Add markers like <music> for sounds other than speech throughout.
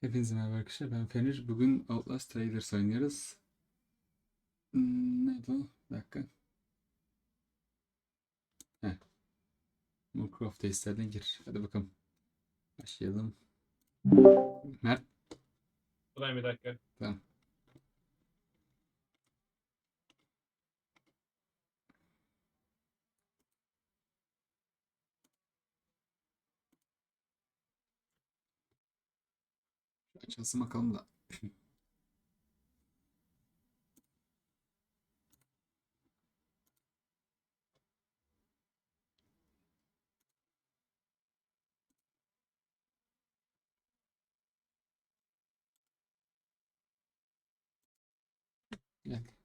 Hepinize merhaba arkadaşlar. Ben Fenir. Bugün Outlast Trailers oynuyoruz. Hmm, neydi o? Bir dakika. Heh. Moorcroft testlerden gir. Hadi bakalım. Başlayalım. Mert. Buradayım bir dakika. Tamam. Açılsın bakalım da. Gel.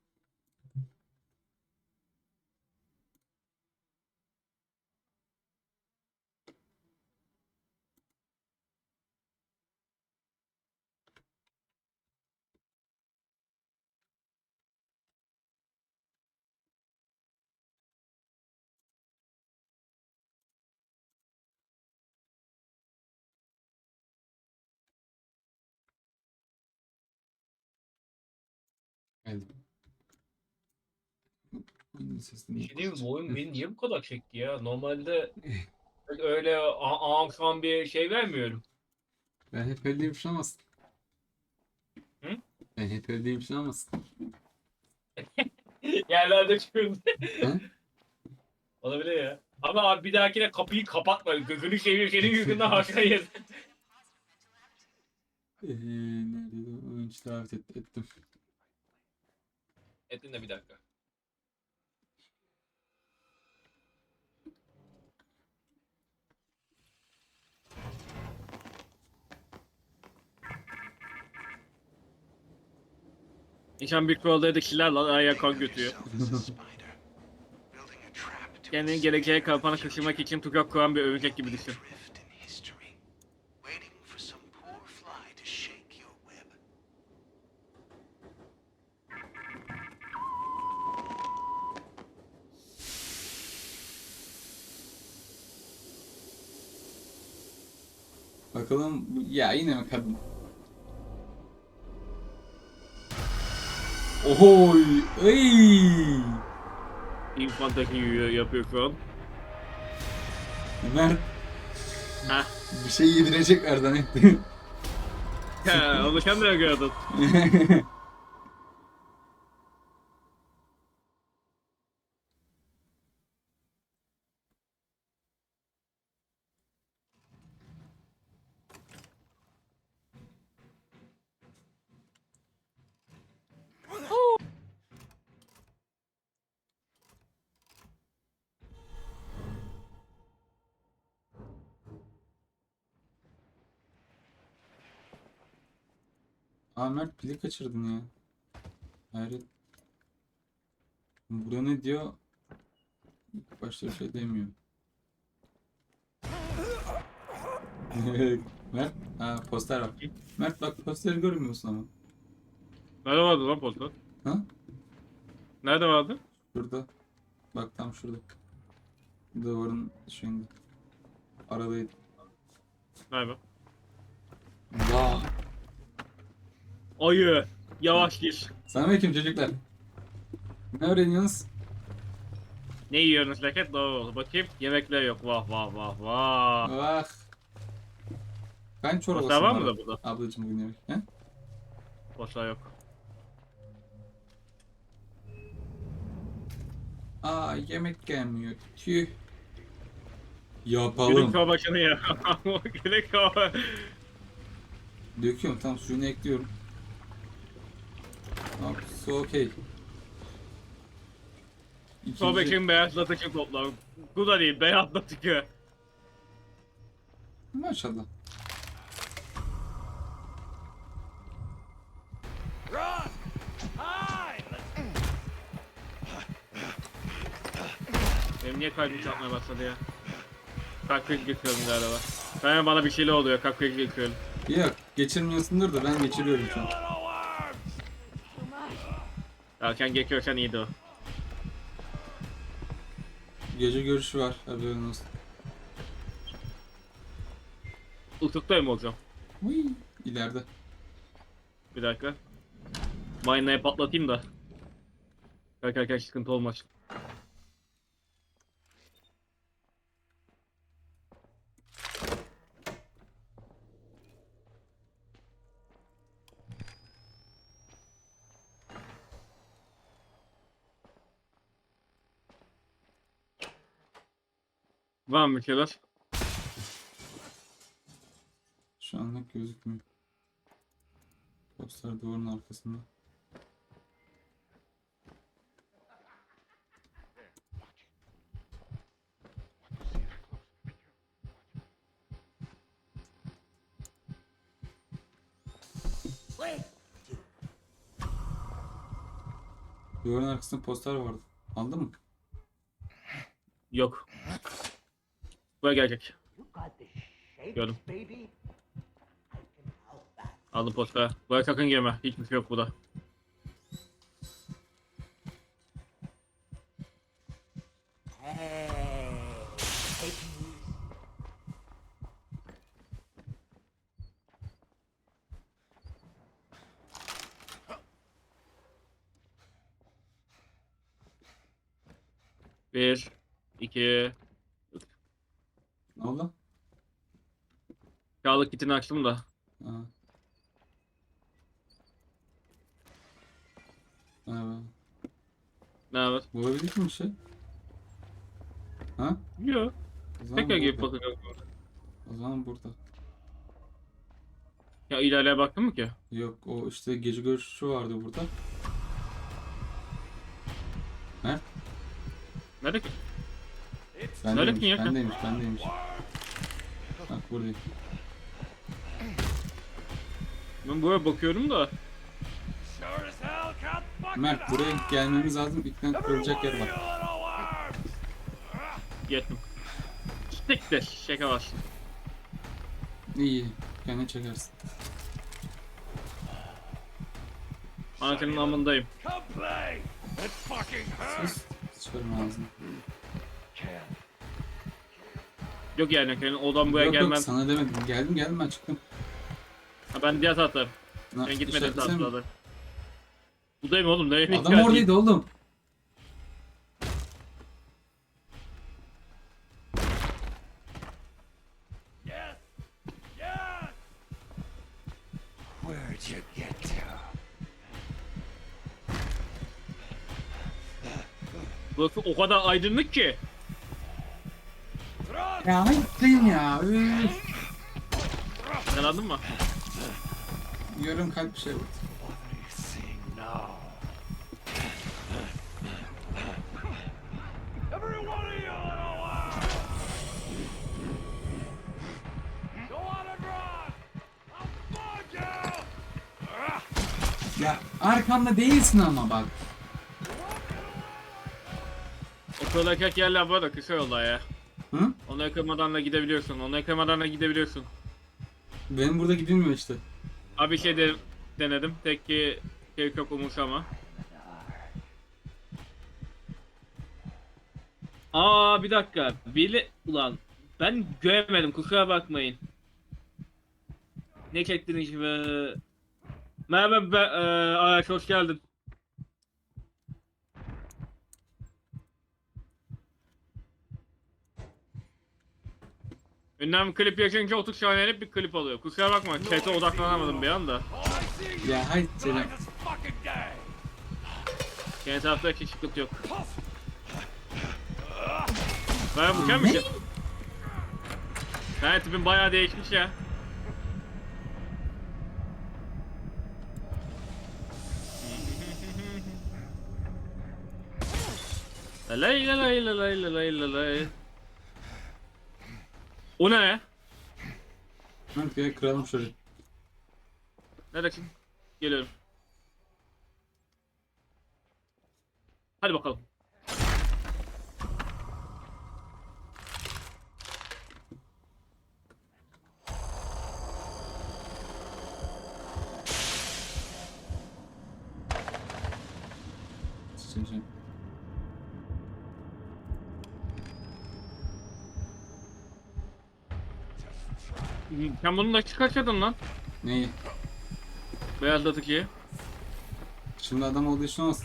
Geldim. Oyunun sesini Bir şey diyeyim mi? Bu oyun beni niye bu kadar çekti ya? Normalde <laughs> öyle a- bir şey vermiyorum. Ben hep öyleyim şu anasın. Hı? Ben hep öyleyim şu anasın. <laughs> Yerlerde çıkıyorum. Hı? <laughs> Olabilir ya. Ama abi bir dahakine kapıyı kapatma. Gözünü seveyim senin yüzünden haşlayız. Ee, nerede oyuncu davet et, ettim. Ettin de bir dakika. İnsan bir kuralları da kişiler lan ayağa kan götürüyor. <laughs> Kendini geleceğe kafana kaçırmak için tuzak kuran bir örümcek gibi düşün. Bakalım ya yine mi kadın? Ohoy! Ey! İnfantaki yürüyor yapıyor şu an. Mert Heh. bir şey yedirecekler zannettim. He, onu sen de gördün. <laughs> Mert pili kaçırdın ya. Hayret. Burada ne diyor? İlk başta bir şey demiyor. Mert, ha poster var. Mert bak posteri görmüyorsun ama. Nerede vardı lan posta? Ha? Nerede vardı? Şurada. Bak tam şurada. Duvarın şeyinde. Aradaydı. Nerede? Vaa. Ayı. Yavaş gir. Selamünaleyküm çocuklar. Ne öğreniyorsunuz? Ne yiyorsunuz leket? Doğru. Bakayım. Yemekler yok. Vah vah vah vah. Vah. Ben çorbası Posta var mı da burada? Ablacım bugün yemek. He? Posta yok. Aa yemek gelmiyor. Tüh. Günün Yapalım. kabakını ya. <laughs> Günün kabak. Döküyorum tam suyunu ekliyorum. Su okey. İkinci... Kabakin beyazlatıcı toplar. Bu da değil. Beyazlatıcı. Maşallah. Benim niye kalbim çarpmaya başladı ya? Krizi geçiyorum galiba. Ben bana bir şeyler oluyor. Krizi geçiyorum. Yok geçirmiyorsundur da ben geçiriyorum şu an. Erken geçiyorsan iyiydi o. Gece görüşü var haberin olsun. Utuktayım hocam. Uy, ileride. Bir dakika. Mine'layı patlatayım da. Kaç kaç kaç sıkıntı olmaz. Var mı şeyler? Şu anlık gözükmüyor. Poster duvarın arkasında. Duvarın arkasında poster vardı. Aldın mı? Yok. Buraya gelecek. Gördüm. Aldım postaya. Buraya sakın girme. Hiçbir şey yok burada. Hey, take it easy. Bir, iki, Ne oldu? Kağıt kitini açtım da. Ha. Evet. Ne haber? Bulabildik mi bir şey? Ha? Yok. O zaman Tekrar girip burada. bakacağım. O zaman burada. Ya ilerleye baktın mı ki? Yok o işte gece görüşü vardı burada. Mert Nerede ki? bendeymiş, kim ya sen? bendeymiş, bendeymiş. Bak buradayım. Ben buraya bakıyorum da. Mert buraya gelmemiz lazım. İlkten kırılacak yer var. Gittim. Siktir. Şaka var. İyi. Kendine çekersin. Anasının amındayım. Sus. Sıçarım ağzını. Yok yani senin odan buraya yok gelmem. yok sana demedim. Geldim geldim ben çıktım. Ha, ben diğer taraftayım. Na, Ben gitmedim işaretlesene mi? Buradayım oğlum. Nereye Adam oradaydı oğlum. Yes! Yes! Where'd you get to? Burası o kadar aydınlık ki. Ya hayır ya. Üf. Sen anladın mı? Yarım kalp bir şey var. Ya arkamda değilsin ama bak. O kırılacak yerler var da kısa yolda ya. Hı? Onu yakamadan da gidebiliyorsun. Onu yakamadan da gidebiliyorsun. Benim burada gidilmiyor işte. Abi şey de denedim. Tek ki şey çok umursama. Aa bir dakika. Bili... Ulan ben göremedim kusura bakmayın. Ne çektiniz be? Merhaba be, e, Araç hoş geldin. Ünlem klip yaşayınca 30 saniyelik bir klip alıyor. Kusura bakma, chat'e odaklanamadım bir anda. Ya hayır day! Yeni tarafta sıkıntı yok. Ben bu mi? Ben tipim bayağı değişmiş ya. Lay lay lay lay lay lay lay. O ne? Mert gel kıralım şöyle. Neredesin? Geliyorum. Hadi bakalım. Sen bunu da çıkartadın lan. Neyi? Beyazladık iyi. Şimdi adam olduğu için olmaz.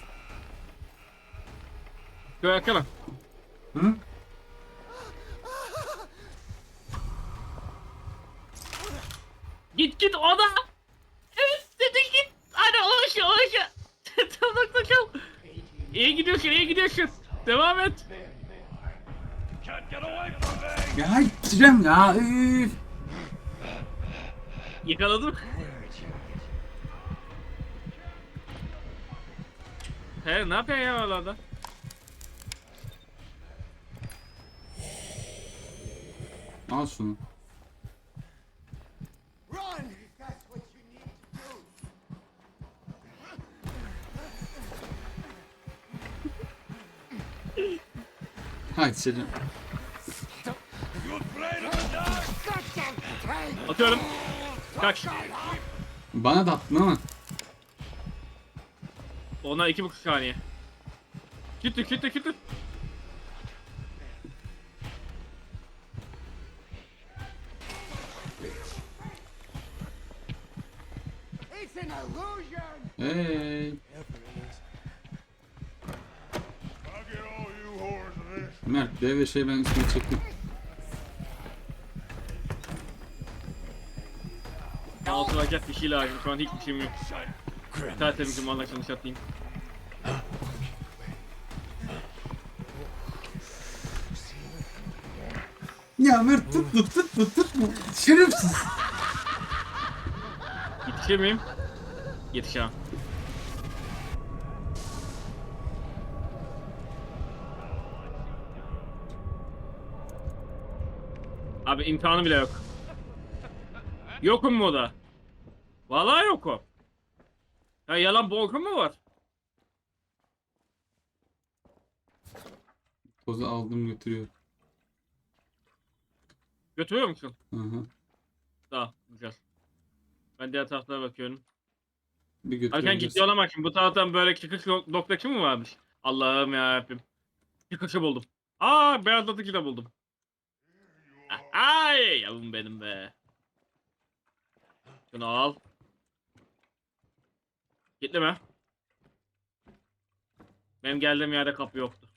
Şöyle yakala. Hı? Git git o da. Evet dedi git. Hadi ulaşa ulaşa. <laughs> tamam bakalım. İyi gidiyorsun iyi gidiyorsun. Devam et. Ya gideceğim ya. Üf. Yakaladım. He ne yapıyorsun ya oralarda? Al şunu. Haydi dark? Atıyorum. Kaç. Bana da attın ama. Ona iki buçuk saniye. It's an illusion. Hey. Mert dev ve şey ben üstüne çektim. Şey lazım. Şu an hiçbir şeyim yok. Tertemizim Allah şunu satayım. Ya Mert tutma tutma tutma. Şerefsiz. Yetişir miyim? Yetişemem. Abi imkanı bile yok. Yokum mu da? Vallahi yokum. Ya yalan borkum mu var? Tozu aldım götürüyor. Götürüyor musun? Hı hı. Daha güzel. Ben diğer taraflara bakıyorum. Bir Abi sen götürebiliriz. ciddi olamak şimdi bu taraftan böyle çıkış nok- noktası mı varmış? Allah'ım yarabbim. Çıkışı buldum. Aa beyazlatıcı da buldum. Ay yavrum benim be. Şunu al. Gitti mi? Benim geldiğim yerde kapı yoktu.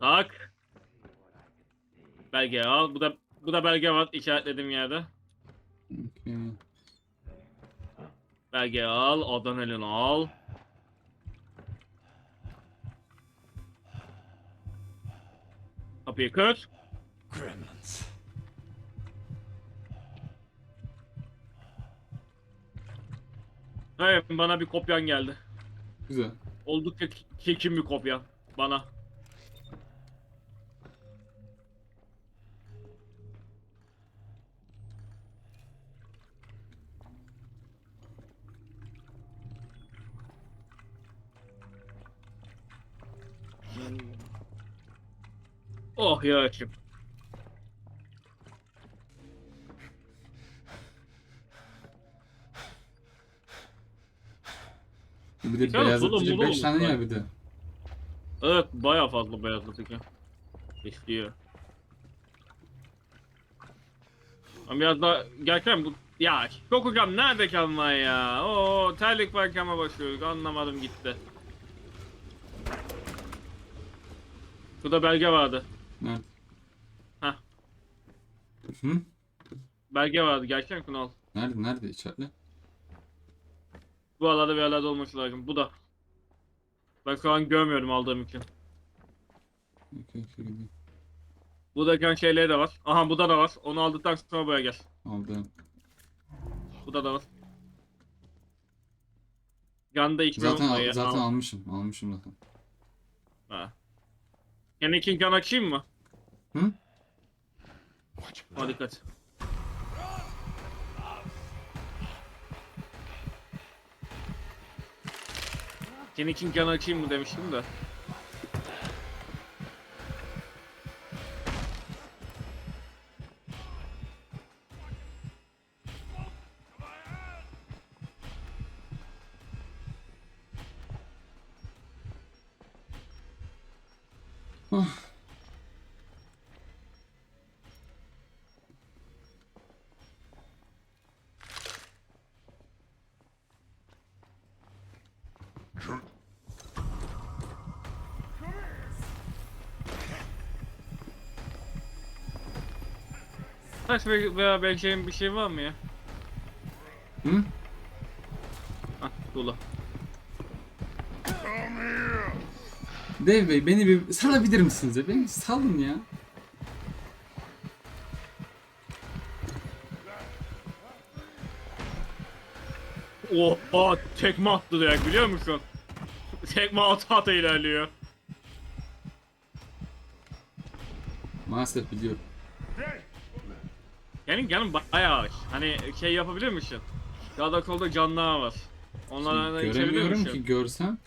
Tak. Belge al. Bu da bu da belge var işaretlediğim yerde. Belge al, Adanel'in al. Kapıyı kır. Gremlins. Evet, bana bir kopyan geldi. Güzel. Oldukça k- kekim bir kopya bana. Oh ya açım. Bir de Güzel, beyazlatıcı dolu, dolu 5 tane ya bir de. Evet baya fazla beyazlatıcı. İstiyor. Ama biraz daha gerçekten bu ya çok hocam nerede kalma ya? Oo terlik parkama başlıyoruz anlamadım gitti. Şurada belge vardı. Nerede? Hah. Hı? Belge vardı gerçekten Kunal. Nerede? Nerede? İçeride. Bu alanda bir yerlerde olması lazım. Bu da. Ben şu an görmüyorum aldığım için. Okey gidiyor. Buradaki şeyleri de var. Aha bu da da var. Onu aldıktan sonra buraya gel. Aldım. Bu da da var. Yanında iki Zaten var ya. al, zaten almışım. Almışım zaten. Ha. Senin için can açayım mı? Hı? Hadi dikkat. Senin için can açayım mı demiştim de. Ah. Ve- veya vereceğim bir şey var mı ya? Hı? Hah tuğla. Dev Bey beni bir salabilir misiniz ya? Beni salın ya. Oha tekme attı direkt biliyor musun? tekme ata ata ilerliyor. Maalesef biliyorum. Yani canım bayağı. Hani şey yapabilir misin? Sağda kolda canlılar var. Onlardan da içebilir Göremiyorum misin? ki görsem.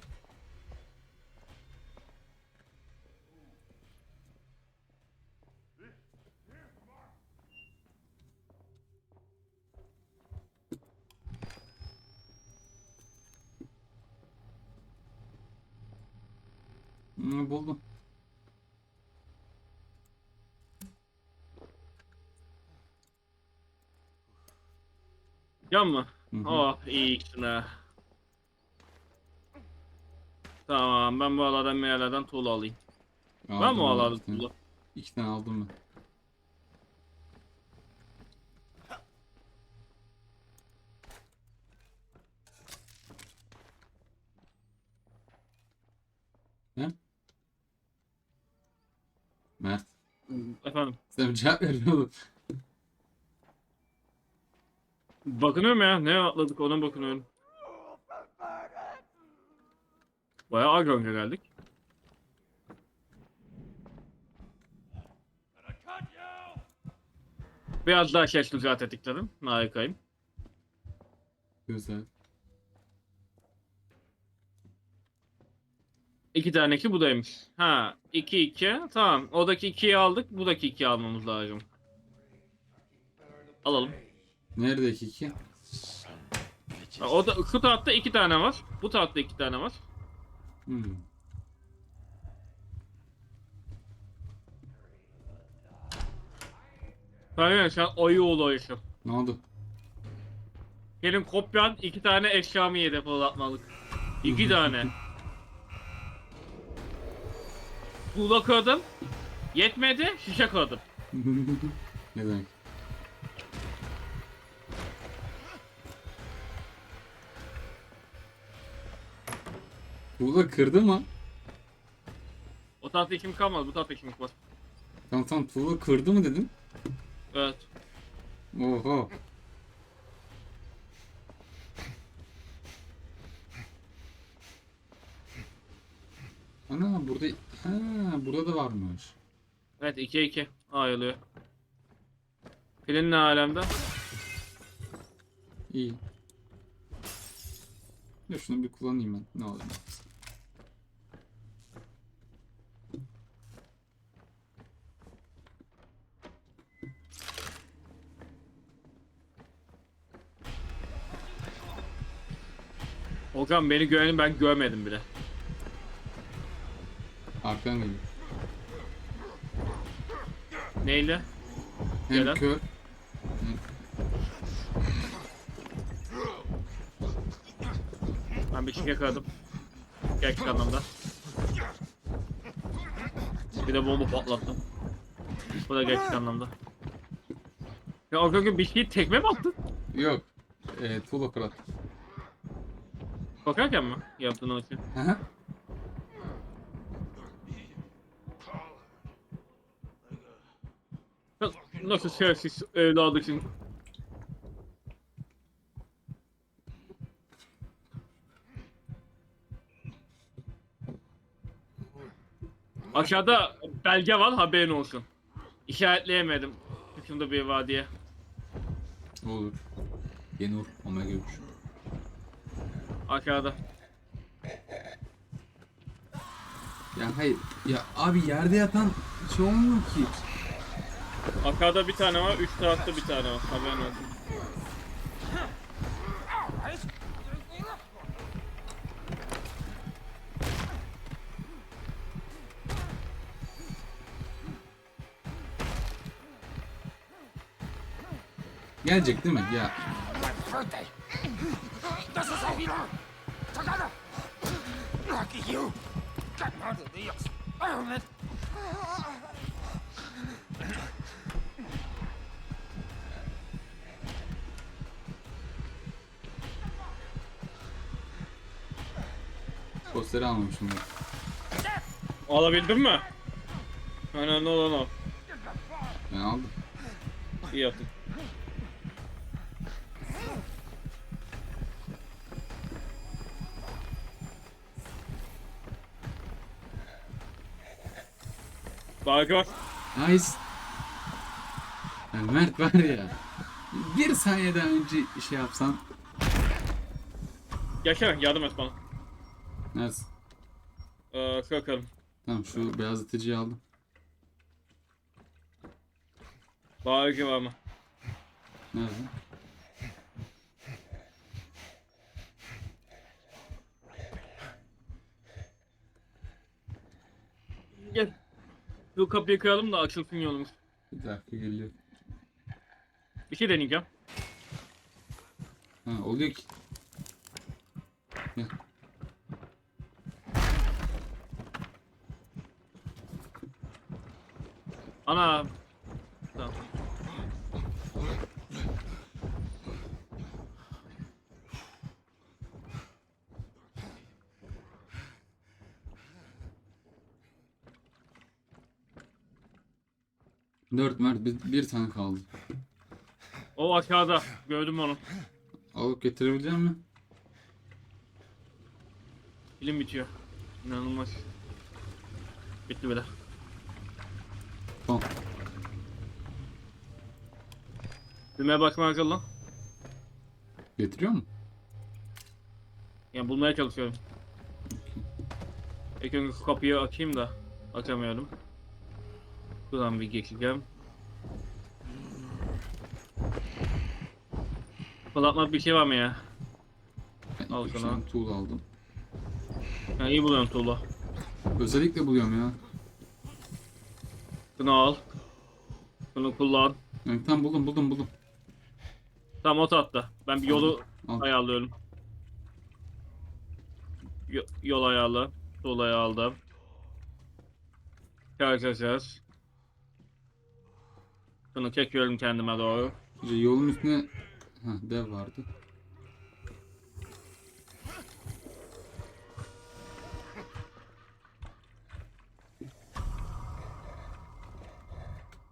Hı, buldum. Can mı? Hı hı. Oh iyi ha. Tamam ben bu aladan meyaleden tuğla alayım. ben Aldım mi ben aladım iki tane. tuğla? İki tane aldım ben. Ne? Mert. Efendim. Sen cevap ver oğlum. Bakınıyorum ya ne atladık ona bakınıyorum. Bayağı Agron'a geldik. Biraz daha şey düzelt etikledim. Harikayım. Güzel. İki tane ki budaymış. Ha, iki iki. Tamam. Odaki ikiyi aldık. Budaki ikiyi almamız lazım. Alalım. Neredeki iki? Ha, O da şu tarafta iki tane var. Bu tarafta iki tane var. Hmm. Sen sen ayı olayısın. Ne oldu? Benim kopyan iki tane eşyamı yedi fırlatmalık. İki <laughs> tane. Tuğla kırdım. Yetmedi, şişe kırdım. ne demek? Tuğla kırdı mı? O tarafta işim kalmadı, bu tarafta işim var. Tamam tamam tuğla kırdı mı dedin? Evet. Oho. Ana burada ha burada da varmış. Evet 2 2 ayrılıyor. Filin ne alemde? İyi. Ya şunu bir kullanayım ben. Ne olur ne olmaz. Okan beni görenin ben görmedim bile. Arkadan geliyor. Neyle? Hem Gelen. kör. Ben bir şike kırdım. Gerçek anlamda. Bir de bomba patlattım. Bu da gerçek anlamda. Ya o gün bir şeyi tekme mi attın? Yok. E, tuğla kırat. Bakarken mi yaptın o işi? Hı hı. Nasıl, şerefsiz evladısın? Aşağıda belge var haberin olsun. İşaretleyemedim. Hükümde bir vadiye. Olur. Yenur. Omega 3. Aşağıda. Ya hayır. Ya abi yerde yatan şey olmuyor ki. Aşağıda bir tane var, üç tarafta bir tane var. Haberin olsun. Gelecek değil mi? Ya You Dios! Ahmet! Oh, Posteri almamışım ben. Alabildin mi? Önemli olan o. Ben aldım. İyi yaptın. Bak bak. Nice. Ya Mert var ya. Bir saniyeden önce şey yapsan. Gel Kerem yardım et bana. Neresi? Ee, kalkalım. Tamam şu beyazlatıcıyı aldım. Bağırıcı var mı? Nerede? Gel. Şu kapıyı kıralım da açılsın yolumuz. Bir dakika geliyor. Bir şey deneyeceğim. Ha oluyor ki. Ana. Tamam. Dört Mert bir, bir tane kaldı. O aşağıda. Gördüm onu. Alıp getirebilecek misin? Film bitiyor. İnanılmaz. Bitti bile. Tamam. Düğmeye bakmaya lan. Getiriyor mu? Yani bulmaya çalışıyorum. İlk önce kapıyı açayım da açamıyorum. Buradan bir geçeceğim. Fırlatma bir şey var mı ya? Ben Al sana. tane aldım. Ha, iyi buluyorum tuğla. Özellikle buluyorum ya. Bunu al. Bunu kullan. Yani tam buldum buldum buldum. Tam o hatta. Ben bir yolu Al. ayarlıyorum. Yo- yol ayarlı. Sol ayağı aldım. Çalışacağız. Bunu çekiyorum kendime doğru. İşte yolun üstüne ha, dev vardı.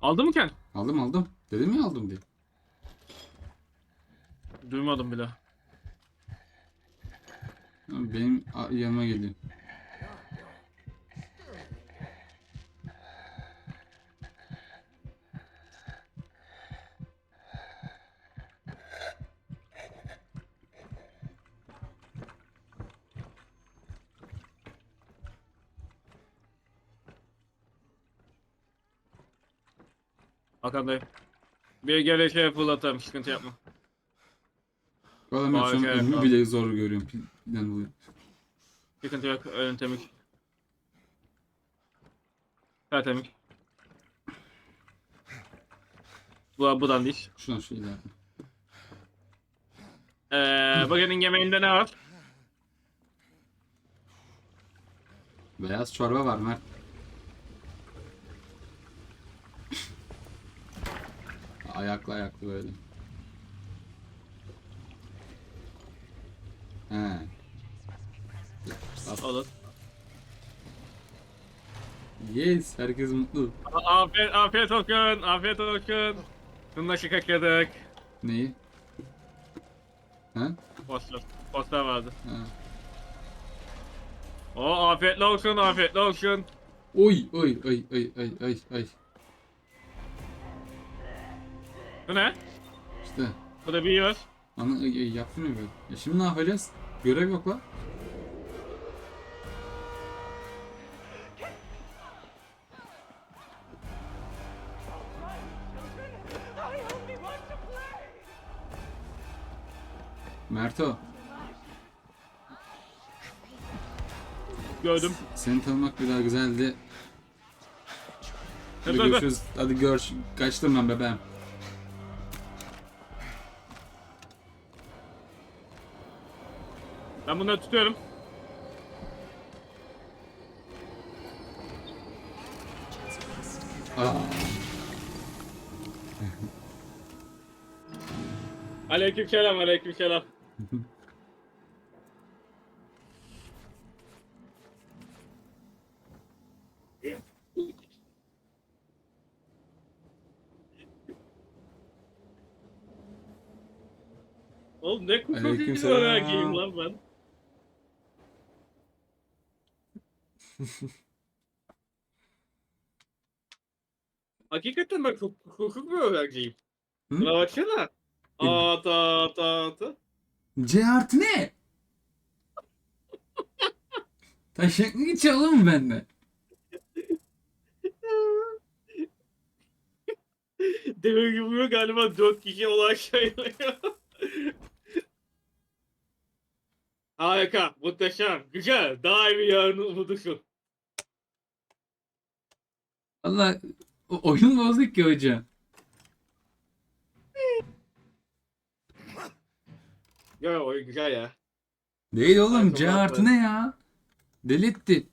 Aldın mı Ken? Aldım aldım. Dedim ya aldım diye. Duymadım bile. Benim yanıma geliyor. Arkandayım. Bir gele şey fırlatalım. Sıkıntı yapma. Valla ben şu an önümü abi. bile zor görüyorum. Pilden dolayı. Sıkıntı yok. Ön temiz. Tertemiz. Bu buradan değil. Şuradan şu ileride. Ee, bugünün yemeğinde ne var? Beyaz çorba var Mert. Ayaklı ayaklı böyle. He. Olur. Yes, herkes mutlu. Afiyet, afiyet olsun, afiyet olsun. Bununla şıkakadık. Neyi? Ha? Poster, poster vardı. ha. O afiyetli olsun, afiyetli olsun. Oy oy oy oy oy oy oy. Bu ne? İşte Bu da bir yiyoruz. ana ay, ay, yaptım ya böyle. Ya şimdi ne yapacağız? Görev yok la. I only want to play! Merto, Gördüm. seni tanımak bir daha güzeldi. Hadi Dur, dur, dur. görüşürüz. Hadi gör. Kaçtım ben bebeğim. Ben bunları tutuyorum. <laughs> Aleyküm selam, aleyküm selam. <laughs> Oğlum ne kusur Aleyküm selam. giyim lan ben. <laughs> Hakikaten ben çok hukuk bir öğrenciyim. Hı? Buna baksana. Aa ta ta ta. C artı ne? <laughs> Taşak mı geçiyor oğlum bende? Demek ki bu galiba 4 kişi olarak <laughs> sayılıyor. Harika, muhteşem, güzel. Daha iyi bir yarını umudusun. Allah o- oyun bozuk ki hocam. Ya oyun güzel ya. Değil oğlum C artı ne ya? Deli etti.